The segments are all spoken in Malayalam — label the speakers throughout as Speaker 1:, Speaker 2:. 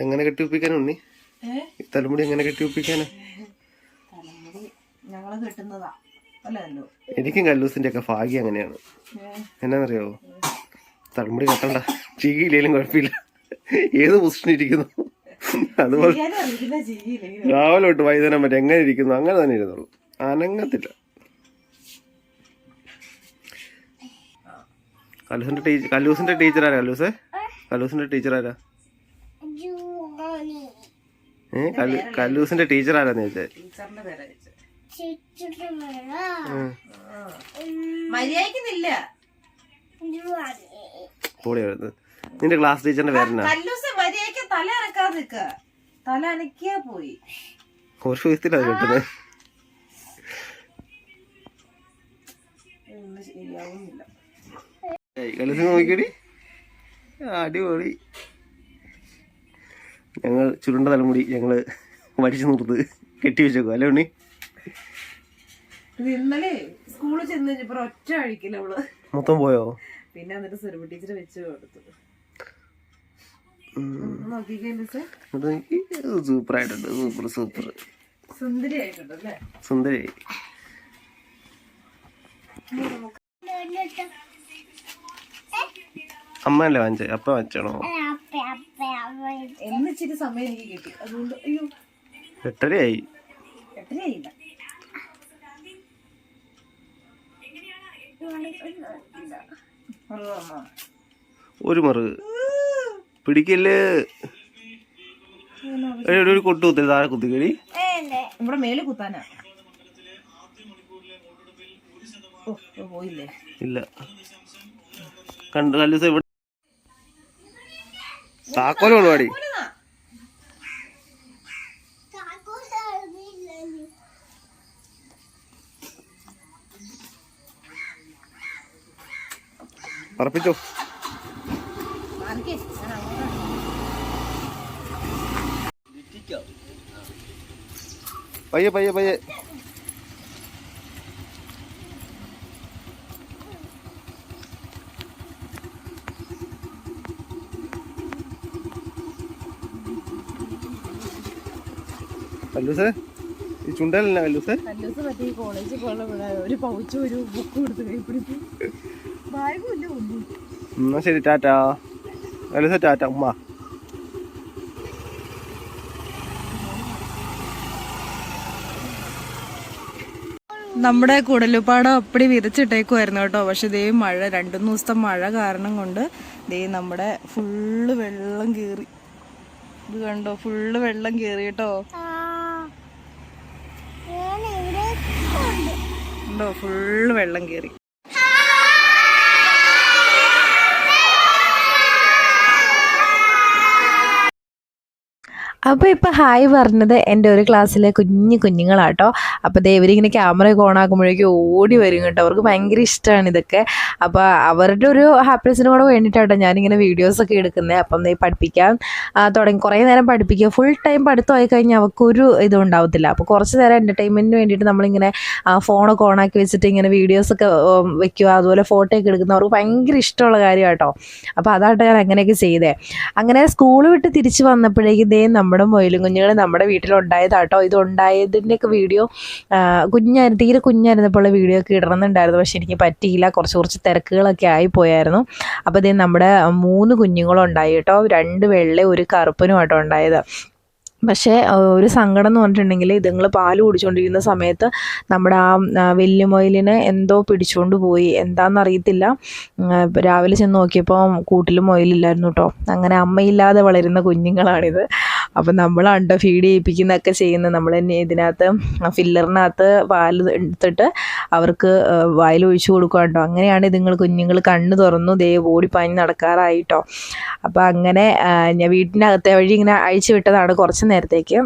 Speaker 1: എങ്ങനെ കെട്ടിവെപ്പിക്കാനാ ഉണ്ണി? തലമുടി എങ്ങനെ കെട്ടിവെപ്പിക്കാനാ
Speaker 2: ഞങ്ങൾ കെട്ടുന്നതാ. അല്ലല്ലോ
Speaker 1: എനിക്കും കല്ലൂസിന്റെ ഒക്കെ ഭാഗ്യം അങ്ങനെയാണ്. എന്നാന്നറിയാവോ തലമുടി കെട്ടണ്ട. ചീകിയില്ലേലും കുഴപ്പമില്ല. ഏത് പൊസിഷൻ ഇരിക്കുന്നു? അതുപോലെ രാവിലെ തൊട്ട് വൈകുന്നേരം വരെ എങ്ങനെ ഇരിക്കുന്നു? അങ്ങനെ തന്നെ ഇരുന്നുള്ളൂ അനങ്ങത്തില്ല. കല്ലൂസിന്റെ ടീച്ചർ കല്ലൂസിന്റെ ടീച്ചർ ആരാ കല്ലൂസേ? കല്ലൂസിന്റെ ടീച്ചർ ആരാ ഏ? കല്ലു കല്ലൂസിന്റെ ടീച്ചർ ആരാന്ന് ചോദിച്ചേ?
Speaker 2: ടീച്ചറിന്റെ പേരാ. മര്യാദക്കുന്നില്ല
Speaker 1: പൊളി നിന്റെ ക്ലാസ് ടീച്ചറിന്റെ പേരെന്നാ?
Speaker 2: കല്ലൂസ് മര്യാദയ്ക്ക് തല അനക്കാതെ നിക്ക. തല അനക്കിയാ പോയി.
Speaker 1: കുറച്ച് വയസ്സിലാണ് കിട്ടുന്നത്
Speaker 2: ഒന്നും ശരിയാവുന്നില്ല.
Speaker 1: കല്ലൂസിനെ നോക്കിയടി അടിപൊളി. ഞങ്ങൾ ചുരുണ്ട തലമുടി ഞങ്ങൾ വലിച്ചു നിർത്ത് കെട്ടി വെച്ചേക്കും അല്ലേ ഉണ്ണി?
Speaker 2: ഇന്നലെ സ്കൂളിൽ ചെന്ന് കഴിഞ്ഞപ്പോ ഒറ്റ അഴിക്കില്ല അവൾ.
Speaker 1: മൊത്തം പോയോ?
Speaker 2: പിന്നെ എന്നിട്ട് സുരഭ ടീച്ചർ വെച്ച് കൊടുത്തു.
Speaker 1: സൂപ്പർ ആയിട്ടുണ്ട് സൂപ്പർ സൂപ്പർ.
Speaker 2: സുന്ദരി ആയിട്ടുണ്ടല്ലേ
Speaker 1: സുന്ദരി അമ്മയല്ലേ വാങ്ങിച്ചേ? അപ്പ വാങ്ങിച്ചാണോ
Speaker 2: എന്ന് ഇച്ചിരി സമയം എനിക്ക് കിട്ടി. അതുകൊണ്ട് അയ്യോ
Speaker 1: എട്ടരയായി.
Speaker 2: എട്ടരയായില്ല.
Speaker 1: ഒരു മറ്. പിടിക്കൽ എടി, എടി, ഒരു കൊട്ടു കുത്തി താഴെ കുത്തിക്കടി
Speaker 2: ഇവിടെ മേലെ കുത്താനാ. പോയില്ലേ?
Speaker 1: ഇല്ല. കണ്ടു നല്ല ഇവിടെ താക്കോൽ കൊണ്ടുപാടി പറപ്പിച്ചു. പയ്യെ പയ്യെ പയ്യെ കല്ലൂസേ ഈ ചുണ്ടല്ല അല്ലു
Speaker 2: കല്ലൂസ് മറ്റേ ഈ കോളേജിൽ പോകുന്ന ഒരു പൗച്ചും ഒരു ബുക്കും എടുത്ത് കൈ പിടിച്ചു ബാഗും ഇല്ല ഒന്നും
Speaker 1: എന്നാ ശരി ടാറ്റാ. കല്ലൂസേ ടാറ്റ ഉമ്മ.
Speaker 3: നമ്മുടെ കുടലുപാടം അപ്പടി വിതച്ചിട്ടേക്കുമായിരുന്നു കേട്ടോ. പക്ഷെ ഇതേ മഴ രണ്ടു മൂന്ന് ദിവസത്തെ മഴ കാരണം കൊണ്ട് ദേ നമ്മുടെ ഫുള്ള് വെള്ളം കീറി. ഇത് കണ്ടോ? ഫുള്ള് വെള്ളം കീറി കേട്ടോ. ഉണ്ടോ? ഫുള്ള് വെള്ളം കയറി
Speaker 4: അപ്പോൾ ഇപ്പോൾ ഹായ് പറഞ്ഞത് എന്റെ ഒരു ക്ലാസ്സിലെ കുഞ്ഞു കുഞ്ഞുങ്ങളാട്ടോ. അപ്പോൾ ഇവരിങ്ങനെ ക്യാമറയൊക്കെ ഓൺ ആക്കുമ്പോഴേക്കും ഓടി വരും കേട്ടോ. അവർക്ക് ഭയങ്കര ഇഷ്ടമാണ് ഇതൊക്കെ. അപ്പോൾ അവരുടെ ഒരു ഹാപ്പിനെസ്സിന് കൂടെ വേണ്ടിയിട്ടാട്ടോ ഞാനിങ്ങനെ വീഡിയോസൊക്കെ എടുക്കുന്നത് അപ്പം ദേ പഠിപ്പിക്കാൻ തുടങ്ങി. കുറേ നേരം പഠിപ്പിക്കുക. ഫുൾ ടൈം പഠിത്തമായി കഴിഞ്ഞാൽ അവർക്കൊരു ഇതും ഉണ്ടാവത്തില്ല. അപ്പോൾ കുറച്ച് നേരം എന്റർടൈൻമെന്റിന് വേണ്ടിയിട്ട് നമ്മളിങ്ങനെ ഫോണൊക്കെ ഓണാക്കി വെച്ചിട്ട് ഇങ്ങനെ വീഡിയോസൊക്കെ വെക്കുക. അതുപോലെ ഫോട്ടോ ഒക്കെ എടുക്കുന്ന അവർക്ക് ഭയങ്കര ഇഷ്ടമുള്ള കാര്യമാണ് കേട്ടോ അപ്പോൾ അതാട്ടോ ഞാൻ അങ്ങനെയൊക്കെ ചെയ്തേ. അങ്ങനെ സ്കൂൾ വിട്ട് തിരിച്ച് വന്നപ്പോഴേക്കും ഇതേ നമ്മുടെ മൊയിലും കുഞ്ഞുങ്ങൾ നമ്മുടെ വീട്ടിലുണ്ടായതാട്ടോ. ഇത് ഉണ്ടായതിന്റെയൊക്കെ വീഡിയോ കുഞ്ഞായിരുന്നു തീരെ കുഞ്ഞായിരുന്നപ്പോൾ വീഡിയോ ഒക്കെ ഇടണമെന്നുണ്ടായിരുന്നു. പക്ഷെ എനിക്ക് പറ്റിയില്ല. കുറച്ച് കുറച്ച് തിരക്കുകളൊക്കെ ആയിപ്പോയായിരുന്നു അപ്പോൾ ഇത് നമ്മുടെ മൂന്ന് കുഞ്ഞുങ്ങളുണ്ടായി കേട്ടോ. രണ്ട് വെള്ള ഒരു കറുപ്പനും ആട്ടോ ഉണ്ടായത്. പക്ഷേ ഒരു സങ്കടം എന്ന് പറഞ്ഞിട്ടുണ്ടെങ്കിൽ ഇതുങ്ങൾ പാൽ കുടിച്ചുകൊണ്ടിരിക്കുന്ന സമയത്ത് നമ്മുടെ ആ വലിയ മൊയിലിനെ എന്തോ പിടിച്ചുകൊണ്ട് പോയി. എന്താണെന്നറിയത്തില്ല രാവിലെ ചെന്ന് നോക്കിയപ്പോൾ കൂട്ടിൽ മൊയിലില്ലായിരുന്നു കേട്ടോ. അങ്ങനെ അമ്മയില്ലാതെ വളരുന്ന കുഞ്ഞുങ്ങളാണിത്. അപ്പം അണ്ട ഫീഡ് ചെയ്യിപ്പിക്കുന്നതൊക്കെ ചെയ്യുന്ന നമ്മൾ തന്നെ ഇതിനകത്ത് ഫില്ലറിനകത്ത് പാൽ എടുത്തിട്ട് അവർക്ക് വായിൽ ഒഴിച്ചു കൊടുക്കുക കേട്ടോ. അങ്ങനെയാണ് ഇതുങ്ങൾ കുഞ്ഞുങ്ങൾ കണ്ണ് തുറന്നു ദേ ഓടിപ്പാഞ്ഞ് നടക്കാറായിട്ടോ അപ്പോൾ അങ്ങനെ ഞാൻ വീട്ടിനകത്തെ വഴി ഇങ്ങനെ അഴിച്ചു വിട്ടതാണ് കുറച്ച് നേരത്തേക്ക്.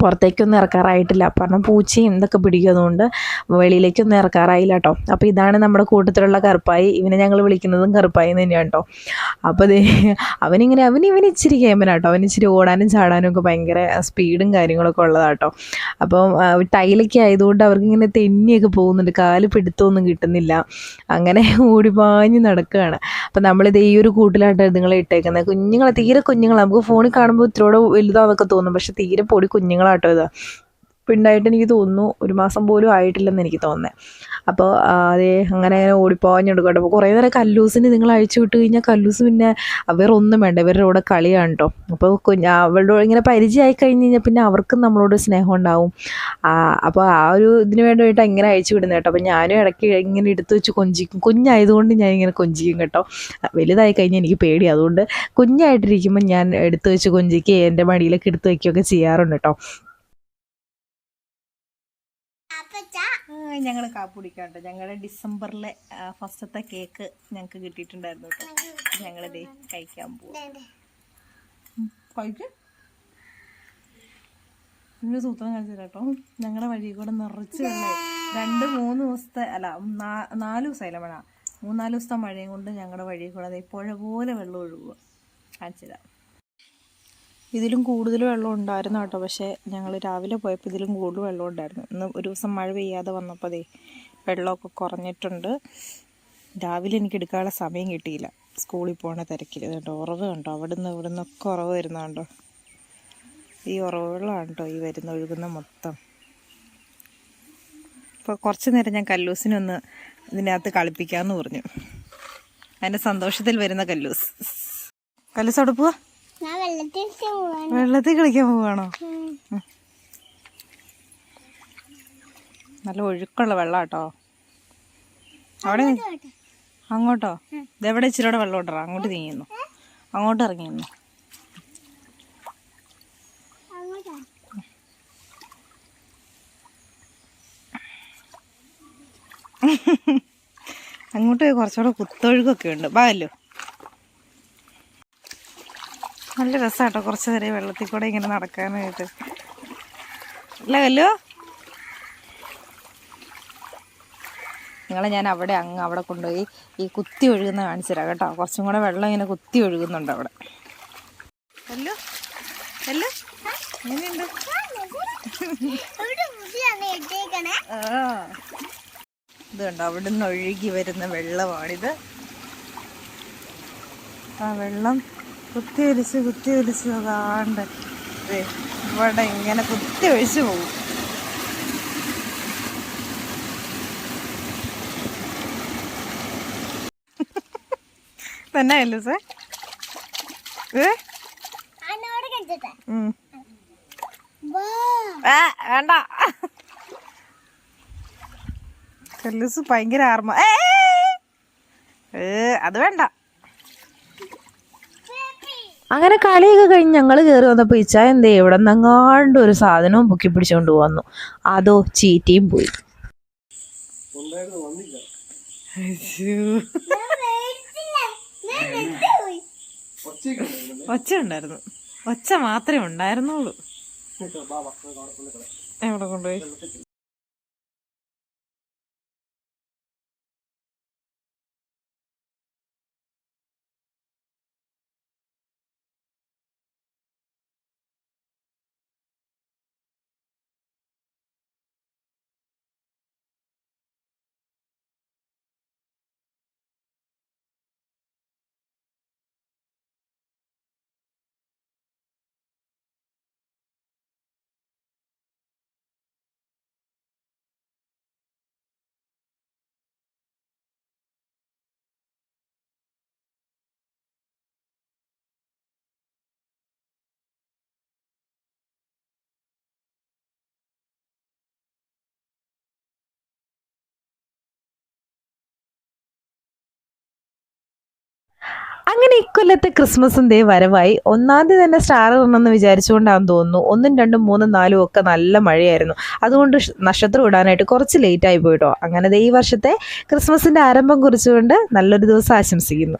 Speaker 4: പുറത്തേക്കൊന്നും ഇറക്കാറായിട്ടില്ല. കാരണം പൂച്ചയും ഇതൊക്കെ പിടിക്കുന്നതുകൊണ്ട് വെളിയിലേക്കൊന്നും ഇറക്കാറായില്ല കേട്ടോ അപ്പോൾ ഇതാണ് നമ്മുടെ കൂട്ടത്തിലുള്ള കറുപ്പായി. ഇവനെ ഞങ്ങൾ വിളിക്കുന്നതും കറുപ്പായി തന്നെയാണ് കേട്ടോ അപ്പോൾ അതേ അവനിങ്ങനെ അവൻ ഇവൻ ഇച്ചിരി കേമനാണ് കേട്ടോ അവൻ ഇച്ചിരി ഓടാനും ചാടാനും ഒക്കെ ഭയങ്കര സ്പീഡും കാര്യങ്ങളൊക്കെ ഉള്ളതാണ് കേട്ടോ അപ്പം ടൈലൊക്കെ ആയതുകൊണ്ട് അവർക്ക് ഇങ്ങനെ തെന്നിയൊക്കെ പോകുന്നുണ്ട്. കാൽ പിടുത്തമൊന്നും കിട്ടുന്നില്ല. അങ്ങനെ ഓടിപ്പാഞ്ഞ് നടക്കുകയാണ് അപ്പം നമ്മളിത് ഈ ഒരു കൂട്ടിലായിട്ട് ഇതുങ്ങളെ ഇട്ടേക്കുന്നത് കുഞ്ഞുങ്ങളെ തീരെ കുഞ്ഞുങ്ങളെ. നമുക്ക് ഫോണിൽ കാണുമ്പോൾ ഇത്രയോടെ വലുതാന്നൊക്കെ തോന്നും. പക്ഷെ തീരെ പൊടി കുഞ്ഞുങ്ങളാട്ടോ ഇത്. ഇപ്പം ഉണ്ടായിട്ട് എനിക്ക് തോന്നുന്നു ഒരു മാസം പോലും ആയിട്ടില്ലെന്ന് എനിക്ക് തോന്നുന്നത് അപ്പോൾ അതേ അങ്ങനെ അങ്ങനെ ഓടിപ്പോഞ്ഞെടുക്കട്ടെ അപ്പോൾ കുറേ നേരം കല്ലൂസിന് നിങ്ങൾ അഴിച്ചു വിട്ട് കഴിഞ്ഞാൽ കല്ലൂസ് പിന്നെ വേറെ ഒന്നും വേണ്ട. ഇവരുടെ കൂടെ കളിയാണ് കേട്ടോ. അപ്പോൾ കുഞ്ഞ് അവളുടെ ഇങ്ങനെ പരിചയമായി കഴിഞ്ഞ് കഴിഞ്ഞാൽ പിന്നെ അവർക്കും നമ്മളോട് സ്നേഹം ഉണ്ടാവും. അപ്പോൾ ആ ഒരു ഇതിന് വേണ്ടിയിട്ട് ഇങ്ങനെ അഴിച്ചു വിടുന്നത് കേട്ടോ. അപ്പോൾ ഞാനും ഇടയ്ക്ക് ഇങ്ങനെ എടുത്ത് വെച്ച് കൊഞ്ചിക്കും. കുഞ്ഞായതുകൊണ്ട് ഞാൻ ഇങ്ങനെ കൊഞ്ചിക്കും കേട്ടോ. വലുതായി കഴിഞ്ഞാൽ എനിക്ക് പേടി. അതുകൊണ്ട് കുഞ്ഞായിട്ടിരിക്കുമ്പോൾ ഞാൻ എടുത്ത് വെച്ച് കൊഞ്ചിക്കുകയും എന്റെ മടിയിലൊക്കെ എടുത്ത് വയ്ക്കുകയൊക്കെ ചെയ്യാറുണ്ട് കേട്ടോ.
Speaker 3: ഞങ്ങൾ കാപ്പ് കുടിക്കാം കേട്ടോ ഞങ്ങളുടെ ഡിസംബറിലെ ഫസ്റ്റത്തെ കേക്ക് ഞങ്ങൾക്ക് കിട്ടിയിട്ടുണ്ടായിരുന്നു കേട്ടോ. ഞങ്ങളിത് കഴിക്കാൻ പോകും കഴിക്കും. സൂത്രം കഴിച്ചില്ല കേട്ടോ ഞങ്ങളുടെ വഴി കൂടെ നിറച്ച് വെള്ളമായി രണ്ട് മൂന്ന് ദിവസത്തെ അല്ല നാല് ദിവസമായില്ല മഴ മൂന്നാൽ ദിവസത്തെ മഴയും കൊണ്ട് ഞങ്ങളുടെ വഴി കൂടെ അതേ പുഴ പോലെ വെള്ളം ഒഴുകുക കാണിച്ചു തരാം. ഇതിലും കൂടുതൽ വെള്ളം ഉണ്ടായിരുന്നു കേട്ടോ. പക്ഷേ ഞങ്ങൾ രാവിലെ പോയപ്പോൾ ഇതിലും കൂടുതൽ വെള്ളം ഉണ്ടായിരുന്നു. ഇന്ന് ഒരു ദിവസം മഴ പെയ്യാതെ വന്നപ്പോൾ അതേ വെള്ളമൊക്കെ കുറഞ്ഞിട്ടുണ്ട്. രാവിലെ എനിക്ക് എടുക്കാനുള്ള സമയം കിട്ടിയില്ല. സ്കൂളിൽ പോണ തിരക്കിൽ കേട്ടോ ഉറവ് കണ്ടോ? അവിടെ നിന്ന് ഇവിടെ നിന്നൊക്കെ ഉറവ് വരുന്നതുകൊണ്ടോ ഈ ഉറവ് വെള്ളമാണ് കേട്ടോ ഈ വരുന്ന ഒഴുകുന്ന മൊത്തം. ഇപ്പോൾ കുറച്ച് നേരം ഞാൻ കല്ലൂസിനൊന്ന് ഇതിനകത്ത് കളിപ്പിക്കാമെന്ന് പറഞ്ഞു. അതിന്റെ സന്തോഷത്തിൽ വരുന്ന കല്ലൂസ്. കല്ലൂസ് അവിടെ പോവാ?
Speaker 2: വെള്ളത്തിൽ
Speaker 3: കളിക്കാൻ പോവാണോ? നല്ല ഒഴുക്കുള്ള വെള്ളം കേട്ടോ അവിടെ അങ്ങോട്ടോ ഇതെവിടെ ഇച്ചിരി വെള്ളം ഉണ്ടോ അങ്ങോട്ട് നീങ്ങുന്നു. അങ്ങോട്ട് ഇറങ്ങിയിരുന്നു
Speaker 2: അങ്ങോട്ട്.
Speaker 3: കുറച്ചുകൂടെ കുത്തൊഴുക്കൊക്കെ ഉണ്ട്. ബാല്ലോ നല്ല രസമാട്ടോ കുറച്ച് നേരം വെള്ളത്തിൽ കൂടെ ഇങ്ങനെ നടക്കാനായിട്ട്. അല്ല കല്ലോ? നിങ്ങളെ ഞാൻ അവിടെ അങ്ങ് അവിടെ കൊണ്ടുപോയി ഈ കുത്തി ഒഴുകുന്ന കാണിച്ചു തരാം കേട്ടോ. കുറച്ചും കൂടെ വെള്ളം ഇങ്ങനെ കുത്തി ഒഴുകുന്നുണ്ട് അവിടെ. അല്ലോ അല്ലോ എങ്ങനെയുണ്ട്?
Speaker 2: ഇവിടെ മുടിയാണ് ഇട്ടേക്കണേ
Speaker 3: ആ. ഇത് കണ്ടോ അവിടുന്ന് ഒഴുകി വരുന്ന വെള്ളമാണിത്. ആ വെള്ളം കുത്തി ഒലിച്ച് കുത്തി ഒലിച്ച് അതാണ്ട് ഇവിടെ ഇങ്ങനെ കുത്തി ഒഴിച്ചു പോകും തന്നെ അല്ലേ സേ? ഏ?
Speaker 2: അന്നോട് കണ്ടിട്ടെ
Speaker 3: ഉം.
Speaker 2: വാ.
Speaker 3: ആ, വേണ്ട. കല്ലൂസ് ഭയങ്കര ആർമ. ഏ, അത് വേണ്ട.
Speaker 4: അങ്ങനെ കളിയൊക്കെ കഴിഞ്ഞ് ഞങ്ങൾ കയറി വന്നപ്പോൾ ഇച്ച എന്തേ ഇവിടെ നിന്നങ്ങാണ്ട് ഒരു സാധനവും പൊക്കി പിടിച്ചുകൊണ്ട് വന്നു. അതോ ചീറ്റയും പോയി.
Speaker 3: ഒച്ച ഉണ്ടായിരുന്നു. ഒച്ച മാത്രമേ ഉണ്ടായിരുന്നുള്ളൂ. എവിടെ കൊണ്ടുപോയി?
Speaker 4: അങ്ങനെ ഇക്കൊല്ലത്തെ ക്രിസ്മസും ദേ വരവായി. ഒന്നാം തീയതി തന്നെ സ്റ്റാർ ഇടണമെന്ന് വിചാരിച്ചുകൊണ്ടാണെന്ന് തോന്നുന്നു. ഒന്നും രണ്ടും മൂന്നും നാലും ഒക്കെ നല്ല മഴയായിരുന്നു. അതുകൊണ്ട് നക്ഷത്രം ഇടാനായിട്ട് കുറച്ച് ലേറ്റായി പോയിട്ടോ. അങ്ങനെ ദേ ഈ വർഷത്തെ ക്രിസ്മസിന്റെ ആരംഭം കുറിച്ചുകൊണ്ട് നല്ലൊരു ദിവസം ആശംസിക്കുന്നു.